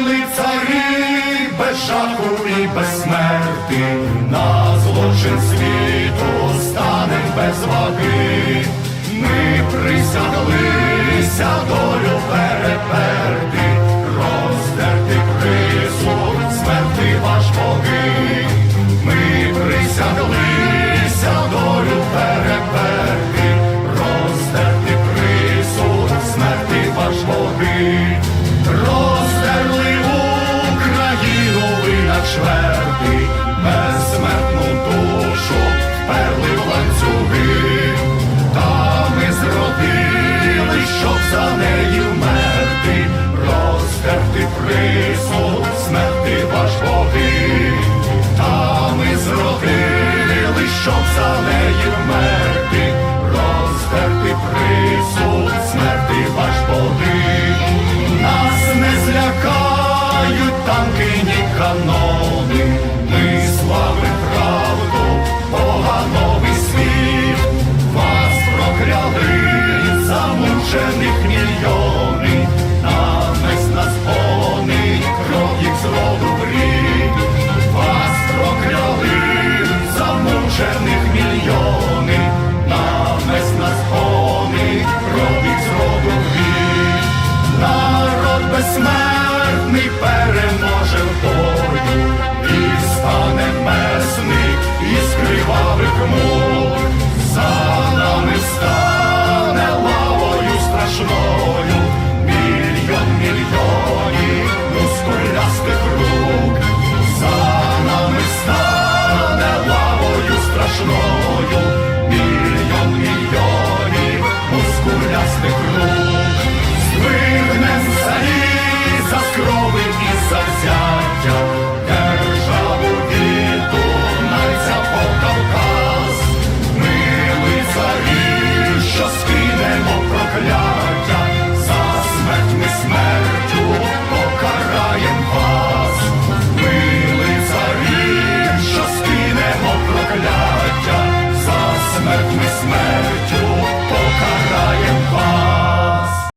правили цари без жаху і без смерти, на злочин світу стане без ваги. Роздерли Україну ви на чверти, безсмертну душу вперли в ланцюги, та ми зродили, щоб за неї вмерти, роздерти присуд, смерти ваш боги, та ми зродили, щоб за неї канони, ми славим правду, Бога новий світ, вас прокляли замучених мільйони, наместь нас гонить кров їх з роду в вас прокляли замучених мільйони, наместь нас гонить кров їх з роду в. Народ безсмертний душ мільйон мільйонів мускулястих рук, за нами стане лавою страшною. смертю покараєм вас.